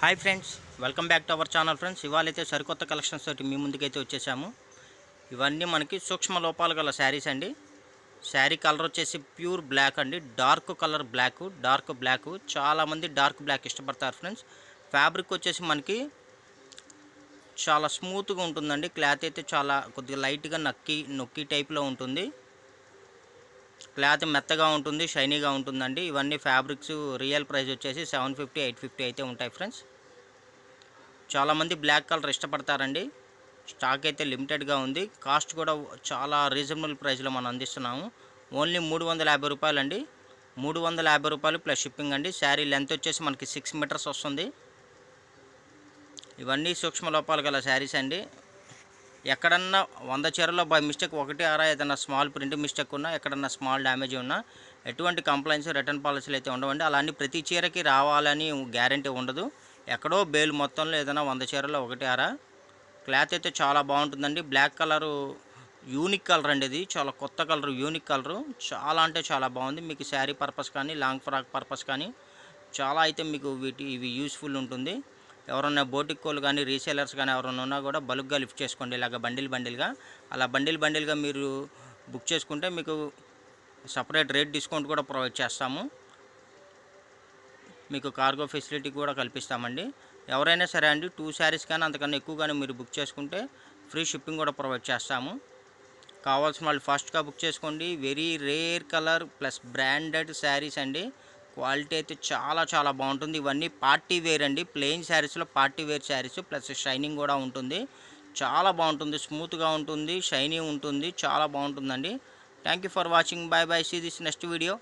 Hi friends welcome back to our channel friends ఇవాళైతే సరికొత్త collections తోటి మీ ముందుకైతే వచ్చేసాము. ఇవన్నీ మనకి సూక్ష్మ లోపాలు గల శారీస్ అండి. శారీ కలర్ వచ్చేసి ప్యూర్ బ్లాక్ అండి. Dark colour black dark black. చాలామంది డార్క్ బ్లాక్ ఇష్టపడతారు ఫ్రెండ్స్ ఫ్యాబ్రిక్ వచ్చేసి మనకి చాలా స్మూత్గా ఉంటుందండి. క్లాత్ అయితే చాలా కొద్దిగా లైట్గా నక్కి నొక్కి టైప్లో ఉంటుంది. క్లాత్ మెత్తగా ఉంటుంది షైనీగా ఉంటుందండి. ఇవన్నీ ఫ్యాబ్రిక్స్ రియల్ ప్రైస్ వచ్చేసి సెవెన్ ఫిఫ్టీ ఎయిట్ ఫిఫ్టీ అయితే ఉంటాయి ఫ్రెండ్స్. చాలామంది బ్లాక్ కలర్ ఇష్టపడతారండి. స్టాక్ అయితే లిమిటెడ్గా ఉంది. కాస్ట్ కూడా చాలా రీజనబుల్ ప్రైస్లో మనం అందిస్తున్నాము. ఓన్లీ మూడు వందల యాభై రూపాయలు అండి మూడు వందల యాభై రూపాయలు ప్లస్ షిప్పింగ్ అండి. శారీ లెంత్ వచ్చేసి మనకి సిక్స్ మీటర్స్ వస్తుంది. ఇవన్నీ సూక్ష్మ లోపాలు గల శారీస్ అండి. ఎక్కడన్నా వంద చీరలో బై మిస్టేక్ ఒకటి ఆరా ఏదైనా స్మాల్ ప్రింట్ మిస్టేక్ ఉన్నా ఎక్కడన్నా స్మాల్ డ్యామేజ్ ఉన్నా ఎటువంటి కంప్లైంట్స్ రిటర్న్ పాలసీలు అయితే ఉండవండి. అలానే ప్రతి చీరకి రావాలని గ్యారంటీ ఉండదు. ఎక్కడో బేల్ మొత్తంలో ఏదైనా వంద చీరలో ఒకటి ఆరా. క్లాత్ అయితే చాలా బాగుంటుందండి. బ్లాక్ కలరు యూనిక్ కలర్ అండి ఇది. చాలా కొత్త కలర్ యూనిక్ కలరు. చాలా అంటే చాలా బాగుంది. మీకు శారీ పర్పస్ కానీ లాంగ్ ఫ్రాక్ పర్పస్ కానీ చాలా అయితే మీకు వీటి ఇవి యూస్ఫుల్ ఉంటుంది. ఎవరన్నా బోటిక్ కోళ్ళు కానీ రీసేలర్స్ కానీ ఎవరైనా ఉన్నా కూడా బల్క్గా లిఫ్ట్ చేసుకోండి. ఇలాగ బండిల్ బండిల్గా. అలా బండిల్ బండిల్గా మీరు బుక్ చేసుకుంటే మీకు సపరేట్ రేట్ డిస్కౌంట్ కూడా ప్రొవైడ్ చేస్తాము. మీకు కార్గో ఫెసిలిటీ కూడా కల్పిస్తామండి. ఎవరైనా సరే అండి టూ శారీస్ కానీ అంతకన్నా ఎక్కువ కానీ మీరు బుక్ చేసుకుంటే ఫ్రీ షిప్పింగ్ కూడా ప్రొవైడ్ చేస్తాము. కావాల్సిన వాళ్ళు ఫాస్ట్గా బుక్ చేసుకోండి. Very rare colour plus branded saris అండి. క్వాలిటీ అయితే చాలా చాలా బాగుంటుంది. ఇవన్నీ పార్టీ వేర్ అండి. ప్లెయిన్ శారీస్లో party wear saris plus shining కూడా ఉంటుంది. చాలా బాగుంటుంది. స్మూత్గా ఉంటుంది. షైనీ ఉంటుంది. చాలా బాగుంటుందండి. Thank you for watching. Bye bye see this next video